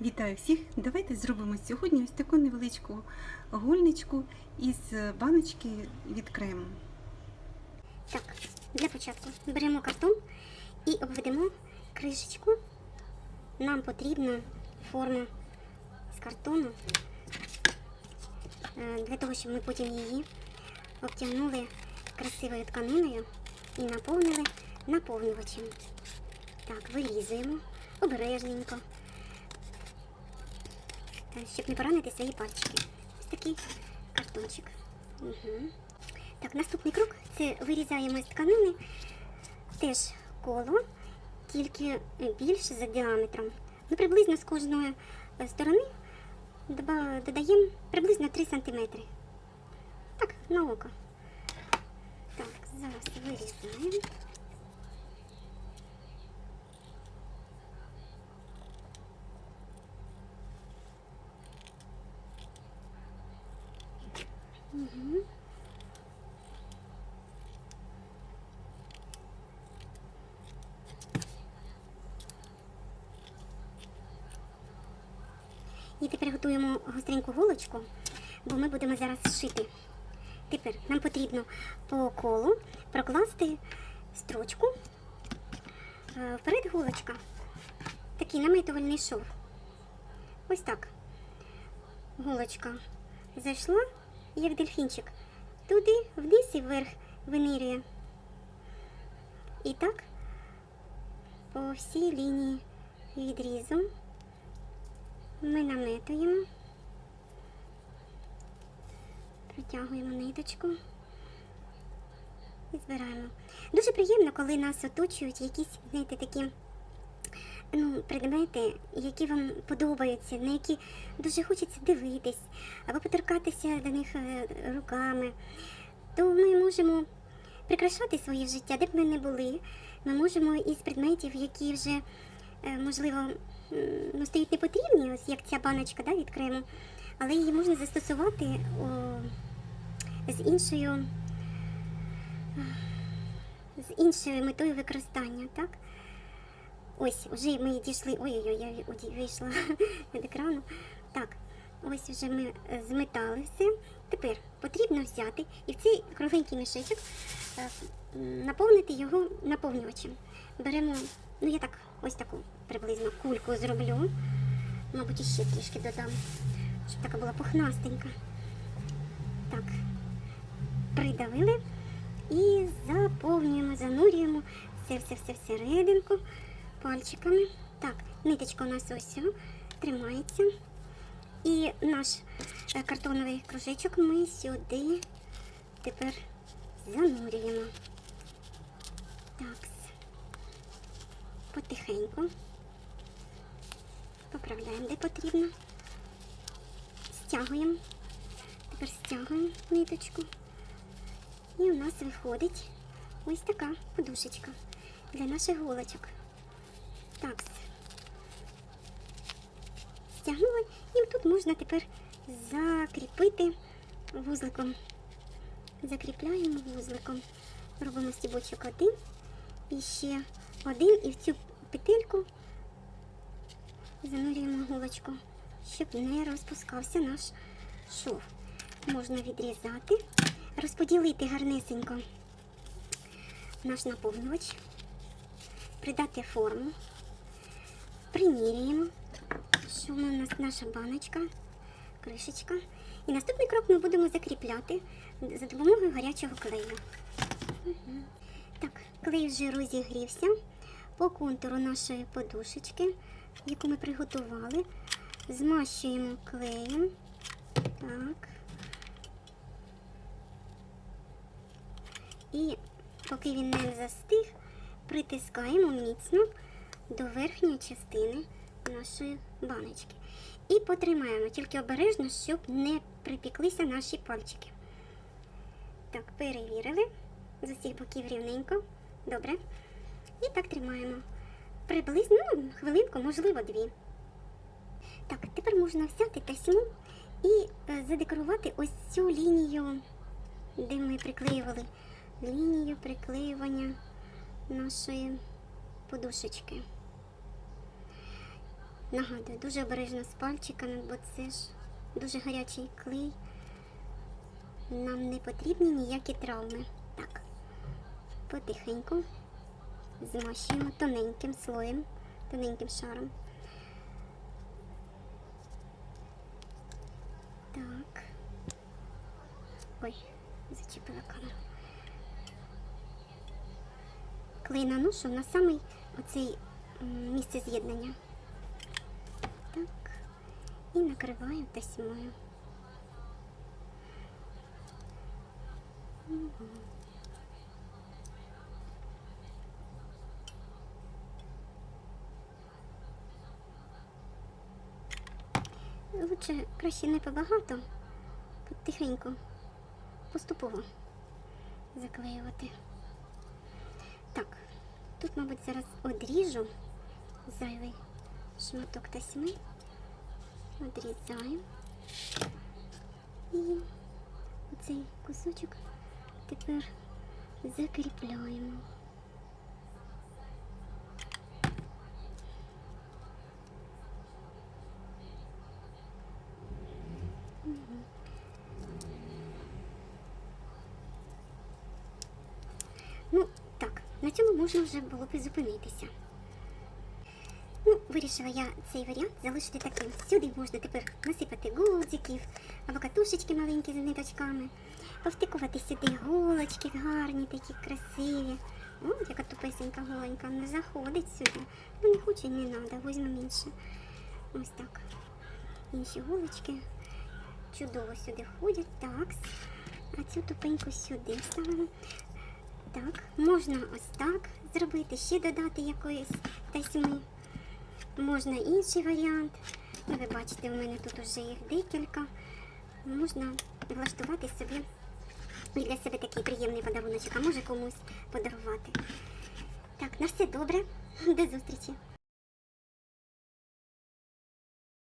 Вітаю всіх! Давайте зробимо сьогодні ось таку невеличку гольничку із баночки від крему. Так, для початку беремо картон і обведемо кришечку. Нам потрібна форма з картону, е, для того, щоб ми потім її обтягнули красивою тканиною і наповнили наповнювачем. Так, вирізуємо обережненько, щоб не поранити свої пальчики. Ось такий картончик. Угу. Так, наступний крок це вирізаємо з тканини теж коло, тільки більше за діаметром. Ну, приблизно з кожної е, сторони додаємо приблизно 3 см. Так, на око. Так, зараз вирізаємо. Угу. І тепер готуємо гостреньку голочку, бо ми будемо зараз шити. Тепер нам потрібно по колу прокласти строчку. Е, Вперед голочка. Такий наметувальний шов. Ось так. Голочка зайшла, як дельфінчик. Туди, вниз і вверх винирює. І так по всій лінії відрізу. Ми наметуємо, протягуємо ниточку і збираємо. Дуже приємно, коли нас оточують якісь, знаєте, такі ну, предмети, які вам подобаються, на які дуже хочеться дивитись, або поторкатися до них е, руками. То ми можемо прикрашати своє життя, де б ми не були. Ми можемо із предметів, які вже, е, можливо, ну, стають непотрібні, ось як ця баночка да, від крему, але її можна застосувати о, з іншою з іншою метою використання, так? Ось, вже ми дійшли. Ой-ой-ой, я вийшла від екрану. Так, ось вже ми зметали все. Тепер потрібно взяти і в цей кругленький мішечок е, наповнити його наповнювачем. Беремо, ну я так ось таку приблизно кульку зроблю. Мабуть, іще трішки додам, щоб така була пухнастенька. Так, придавили і заповнюємо, занурюємо все все все всерединку пальчиками. Так, ниточка у нас ось тримається. І наш е, картоновий кружечок ми сюди тепер занурюємо. Так, потихеньку. Поправляємо, де потрібно. Стягуємо. Тепер стягуємо ниточку. І у нас виходить ось така подушечка для наших голочок. Так. Стягнули. І тут можна тепер закріпити вузликом. Закріпляємо вузликом. Робимо стібочок один і ще один, і в цю петельку занурюємо голочку, щоб не розпускався наш шов. Можна відрізати, розподілити гарнесенько наш наповнювач, придати форму, примірюємо, що у нас наша баночка, кришечка. І наступний крок ми будемо закріпляти за допомогою гарячого клею. Так, клей вже розігрівся по контуру нашої подушечки, яку ми приготували. Змащуємо клеєм. Так. І поки він не застиг, притискаємо міцно до верхньої частини нашої баночки. І потримаємо, тільки обережно, щоб не припіклися наші пальчики. Так, перевірили. З усіх боків рівненько. Добре. І так тримаємо. Приблизно ну, хвилинку, можливо, дві. Так, тепер можна взяти тасьму і е, задекорувати ось цю лінію, де ми приклеювали лінію приклеювання нашої подушечки. Нагадую, дуже обережно з пальчиками, бо це ж дуже гарячий клей. Нам не потрібні ніякі травми. Так, потихеньку змащуємо тоненьким слоєм, тоненьким шаром. Так. Ой, зачепила камеру. Клей наношу на самий оцей місце з'єднання. Так. І накриваю тасьмою. Мгм. Лучше краще не побагато, потихеньку, поступово заклеювати. Так, тут, мабуть, зараз одріжу зайвий шматок тасьми. Одрізаємо. І цей кусочок тепер закріпляємо. Ну, так, на цьому можна вже було б і зупинитися. Ну, вирішила я цей варіант залишити таким. Сюди можна тепер насипати гудзиків або катушечки маленькі з ниточками, повтикувати сюди голочки гарні, такі красиві. О, яка тупесенька голенька, не заходить сюди. Ну не хоче, не треба, візьмемо інше. Ось так. Інші голочки чудово сюди входять. Так. А цю тупеньку сюди ставимо. Так, можна ось так зробити, ще додати якоїсь тасьми. Можна інший варіант. Ну, ви бачите, у мене тут вже їх декілька. Можна влаштувати собі для себе такий приємний подарунок, а може комусь подарувати. Так, на все добре. До зустрічі.